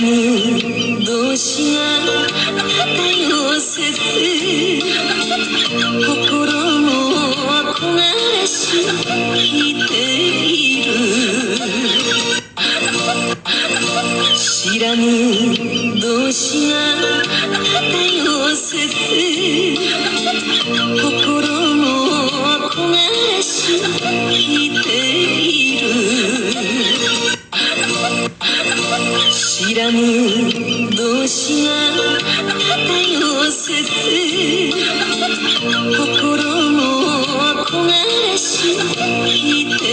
らぬ動詞が漂せて心も焦がらしている知らぬ動詞が漂せて心も焦がらしている 知らぬ動詞が漂せて心も焦がらして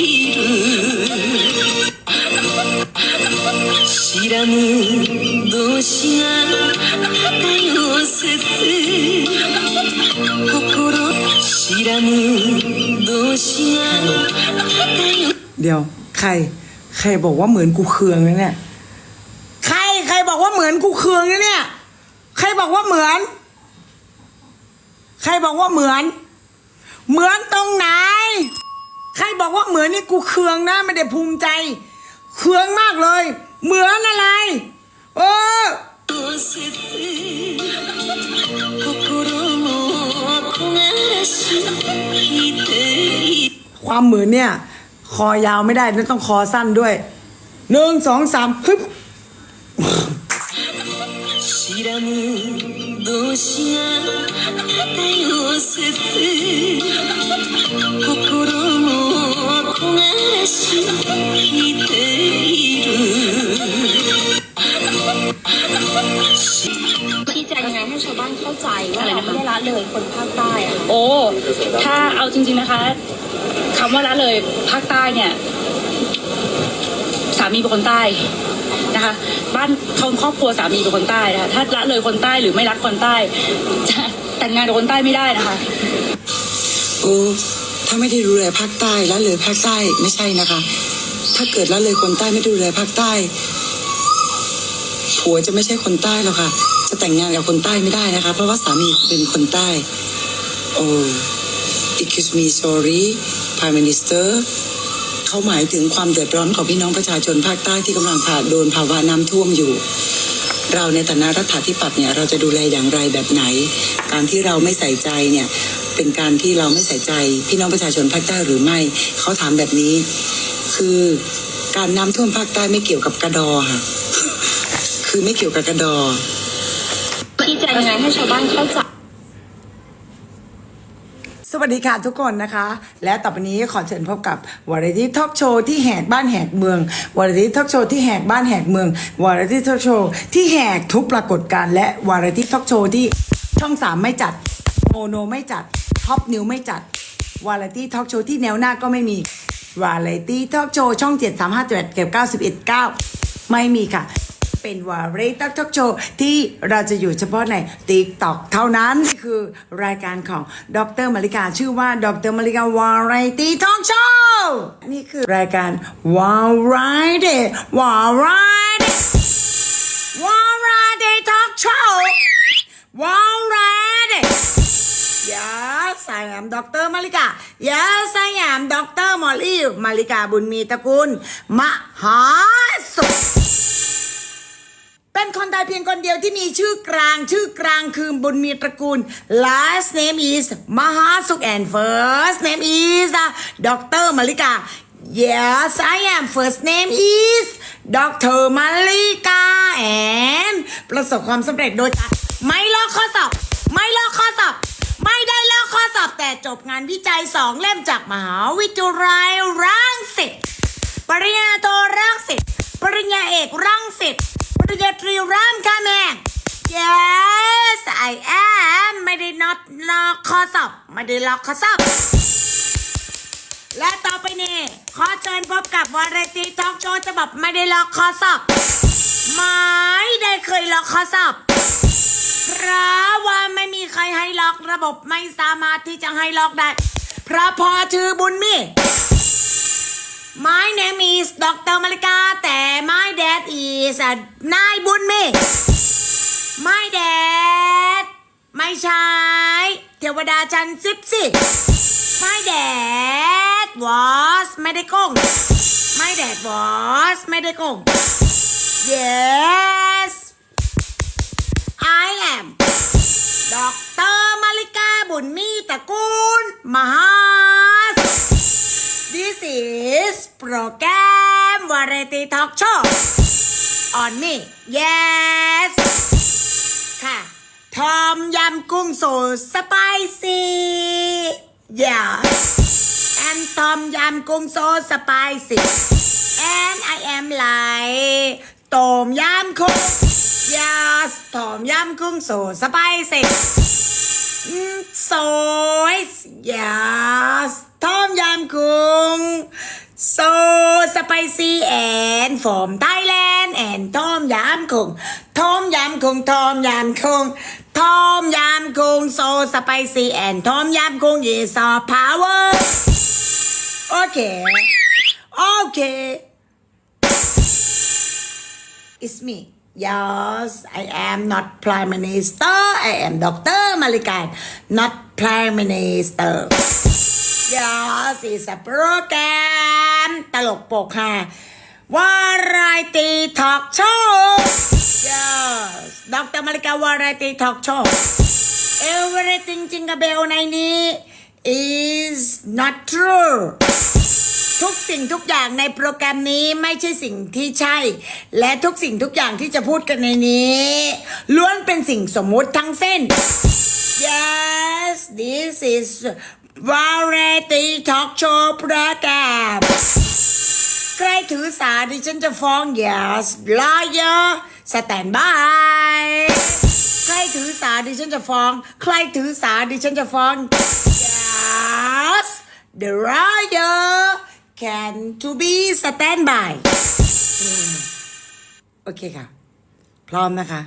いる知らぬ動詞が漂せて心知らぬ動詞が漂 เดี๋ยว ใคร ใครบอกว่าเหมือนกูเคืองนะเนี่ย มือนกูเคืองนะเนี่ย ใครบอกว่าเหมือน ใครบอกว่าเหมือน เหมือนตรงไหน ใครบอกว่าเหมือนนี่กูเคืองนะไม่ได้ภูมิใจ เคืองมากเลย เหมือนอะไร เออความเหมือนเนี่ย คอยาวไม่ได้นั่นต้องคอสั้นด้วยหนึ่งสองสามฮึบ 知らぬ動詞が漂せて心も焦がらしている ชี้แจงยังไงให้ชาวบ้านเข้าใจว่าเราไม่ได้ละเลยคนภาคใต้อะค่ะ โอ้ ถ้าเอาจริง ๆนะคะคำว่าละเลยภาคใต้เนี่ย สามีเป็นคนใต้ นะคะ บ้านเขาครอบครัวสามีเป็นคนใต้นะคะถ้าละเลยคนใต้หรือไม่รักคนใต้จะแต่งงานกับคนใต้ไม่ได้นะคะโอ้ถ้าไม่ได้ดูแลภาคใต้ละเลยภาคใต้ไม่ใช่นะคะ ถ้าเกิดละเลยคนใต้ไม่ดูแลภาคใต้ ผัวจะไม่ใช่คนใต้หรอกค่ะ จะแต่งงานกับคนใต้ไม่ได้นะคะ เพราะว่าสามีเป็นคนใต้โอ้ excuse me sorry prime minister เขาหมายถึงความเดือดร้อนของพี่น้องประชาชนภาคใต้ที่กำลังผ่านโดนภาวะน้ำท่วมอยู่ เราในฐานะรัฐาธิปัตย์เนี่ยเราจะดูแลอย่างไรแบบไหน การที่เราไม่ใส่ใจเนี่ยเป็นการที่เราไม่ใส่ใจ พี่น้องประชาชนภาคใต้หรือไม่เขาถามแบบนี้ คือการน้ำท่วมภาคใต้ไม่เกี่ยวกับกระดอค่ะคือไม่เกี่ยวกับกระดอชี้แจงยังไงให้ชาวบ้านเข้าใจ วัสดีค่ะทุกคนนะคะ และต่อไปนี้ขอเชิญพบกับวาไรตี้ทอล์กโชว์ที่แหกบ้านแหกเมืองวาไรตี้ทอล์กโชว์ที่แหกบ้านแหกเมืองวาไรตี้ทอล์กโชว์ที่แหกทุกปรากฏการณ์และวาไรตี้ทอล์กโชว์ที่ช่องสามไม่จัดโมโนไม่จัดท็อปนิวไม่จัดวาไรตี้ทอล์กโชว์ที่แนวหน้าก็ไม่มีวาไรตี้ทอล์กโชว์ช่องเจ็ดสามห้าเจ็ดเก็บเก้าสิบเอ็ดเก้าไม่มีค่ะ เป็นวาไรตี้ทอกโชว์ที่เราจะอยู่เฉพาะใน TikTok เท่านั้นนี่คือรายการของดรมาริกา ชื่อว่าดรมาริกาวาไรตี้ทอกโชว์นี่คือรายการวาไรตี้วาไรตี้วาไรตี้ทอกโชว์วาไรตี้ Yes I am Dr. Malika Yes I am Dr. Molly มาริกาบุญมีตระกูลมหาสุข เป็นคนไทยเพียงคนเดียวที่มีชื่อกลางชื่อกลางคือบุญมีตระกูล last name is มหาสุข and first name is Dr. Malika Yes I am first name is Dr. Malika and ประสบความสำเร็จโดยการไม่ลอกข้อสอบ ไม่ลอกข้อสอบ ไม่ได้ลอกข้อสอบแต่จบงานวิจัยสองเล่มจากมหาวิทยาลัยรังสิตปริญญาโทรังสิตปริญญาเอกรังสิต ปริญญาตรีรามคำแหง Yes I am ไม่ได้นอตลอกข้อสอบไม่ได้ลอกข้อสอบ และต่อไปนี้ขอเชิญพบกับวาไรตีทอล์กโชว์ฉบับไม่ได้ลอกข้อสอบไม่ได้เคยลอกข้อสอบเพราะว่าไม่มีใครให้ล็อกระบบไม่สามารถที่จะให้ล็อกได้เพราะพอชื่อบุญมี My name is Dr. Malika แต่ my dad is นายบุญมี My dad ไม่ใช่เทวดาชั้นสิบสิ My dad was ไม่ได้โกง My dad was ไม่ได้โกง yes I am ดรมาริกาบุญมีตระกูลมหา This is program variety talk show on me yes ค่ะทอมยำกุ้งสูตรสไปซี่ yeah and ทอมยำกุ้งสูตรสไปซี่ and I am ไหลต้มยำกุ้ง yes ต้มยำกุ้งสูตรสไปซี่ soy yes ต้มยำกุ้ง so spicy and from Thailand and ต้มยำกุ้งต้มยำกุ้งต้มยำกุ้งต้มยำกุ้ง so spicy and ต้มยำกุ้ง is our power okay okay It's me. Yes, I am not Prime Minister. I am Dr. Malikan, not Prime Minister. Yes, it's a program ลกปกฮาวาไรตีทอกโชว์ Yes, Dr. Malika Variety Talk Show. Everything Jingle Bell ในนี้ is not true. ทุกสิ่งทุกอย่างในโปรแกรมนี้ไม่ใช่สิ่งที่ใช่ และทุกสิ่งทุกอย่างที่จะพูดกันในนี้ ล้วนเป็นสิ่งสมมุติทั้งเส้น yes this is variety talk show program ใครถือสาดิฉันจะฟ้อง yes lawyer stand by ใครถือสาดิฉันจะฟ้อง ใครถือสาดิฉันจะฟ้อง yes the lawyer can to be stand by โอเคค่ะ พร้อมนะคะ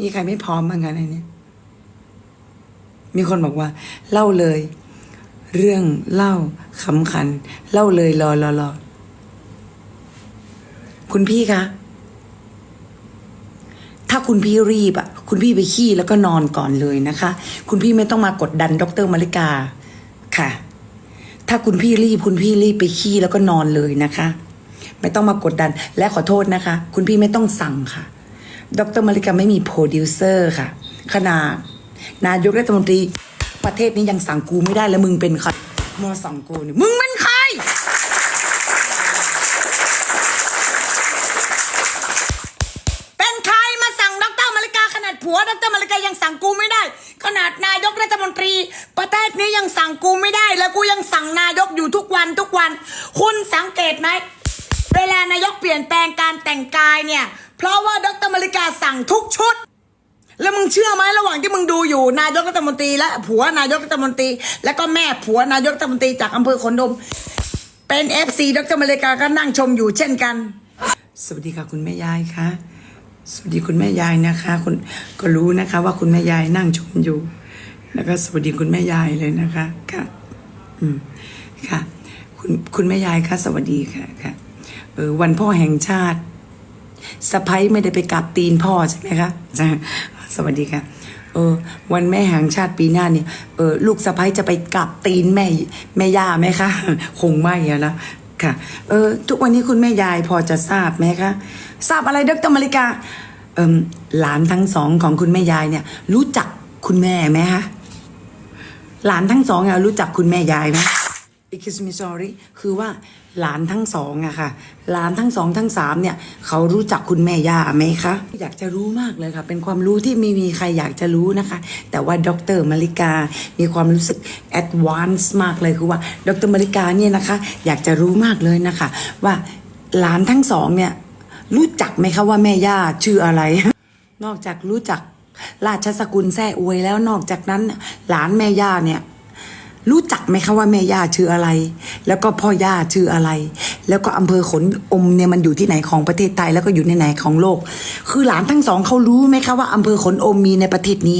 มีใครไม่พร้อมบ้างคะในนี้มีคนบอกว่า เล่าเลย เรื่องเล่าขำขัน เล่าเลยรอรอรอคุณพี่คะ ถ้าคุณพี่รีบอะ คุณพี่ไปขี้แล้วก็นอนก่อนเลยนะคะ คุณพี่ไม่ต้องมากดดันดรมาริกาค่ะ ถ้าคุณพี่รีบ คุณพี่รีบไปขี้แล้วก็นอนเลยนะคะ ไม่ต้องมากดดัน และขอโทษนะคะ คุณพี่ไม่ต้องสั่งค่ะ ดรมาริกาไม่มีโปรดิวเซอร์ค่ะ ขนาดนายกรัฐมนตรี ประเทศนี้ยังสั่งกูไม่ได้แล้วมึงเป็นใครมาสั่งกูเนี่ยมึงเป็นใครเป็นใครมาสั่งดรมาริกาขนาดผัวดรมาริกายังสั่งกูไม่ได้ ขนาดนายกรัฐมนตรี ประเทศนี้ยังสั่งกูไม่ได้ แล้วกูยังสั่งนายกอยู่ทุกวันทุกวัน คุณสังเกตไหมเวลานายกเปลี่ยนแปลงการแต่งกายเนี่ย เพราะว่าดรมาริกาสั่งทุกชุด แล้วมึงเชื่อไหมระหว่างที่มึงดูอยู่นายกรัฐมนตรีและผัวนายกรัฐมนตรี แล้วก็แม่ผัวนายกรัฐมนตรีจากอำเภอขนดม เป็นเอฟซีดรมาริกาก็นั่งชมอยู่เช่นกัน สวัสดีค่ะคุณแม่ยายค่ะสวัสดีคุณแม่ยายนะคะคุณก็รู้นะคะว่าคุณแม่ยายนั่งชมอยู่ แล้วก็สวัสดีคุณแม่ยายเลยนะคะค่ะอืมค่ะ คุณคุณแม่ยายคะสวัสดีค่ะค่ะเออวันพ่อแห่งชาติสะพ้ยไม่ได้ไปกัดตีนพ่อใช่ไหมคะจ้ะ สวัสดีค่ะ เออ วันแม่แห่งชาติปีหน้าเนี่ย เออ ลูกสะพ้ยจะไปกัดตีนแม่แม่ย่าไหมคะ คงไม่อะนะ ค่ะ เออ ทุกวันนี้คุณแม่ยายพอจะทราบไหมคะ ทราบอะไรดรมาริกา เออหลานทั้งสองของคุณแม่ยายเนี่ย รู้จักคุณแม่ไหมคะ หลานทั้งสองอะรู้จักคุณแม่ยายไหม excuse me sorry คือว่า หลานทั้งสองอะค่ะ หลานทั้งสองทั้งสามเนี่ย เขารู้จักคุณแม่ย่าไหมคะ อยากจะรู้มากเลยค่ะ เป็นความรู้ที่ไม่มีใครอยากจะรู้นะคะ แต่ว่าดรมาริกา มีความรู้สึก advance มากเลยคือว่าดรมาริกาเนี่ยนะคะ อยากจะรู้มากเลยนะคะ ว่าหลานทั้งสองเนี่ย รู้จักไหมคะว่าแม่ย่าชื่ออะไร นอกจากรู้จักราชสกุลแซ่อวยแล้วนอกจากนั้น หลานแม่ย่าเนี่ย รู้จักไหมคะว่าแม่ย่าชื่ออะไร แล้วก็พ่อย่าชื่ออะไร แล้วก็อำเภอขนอมเนี่ยมันอยู่ที่ไหนของประเทศไทยแล้วก็อยู่ในไหนของโลก คือหลานทั้งสองเขารู้ไหมคะว่าอำเภอขนอมมีในประเทศนี้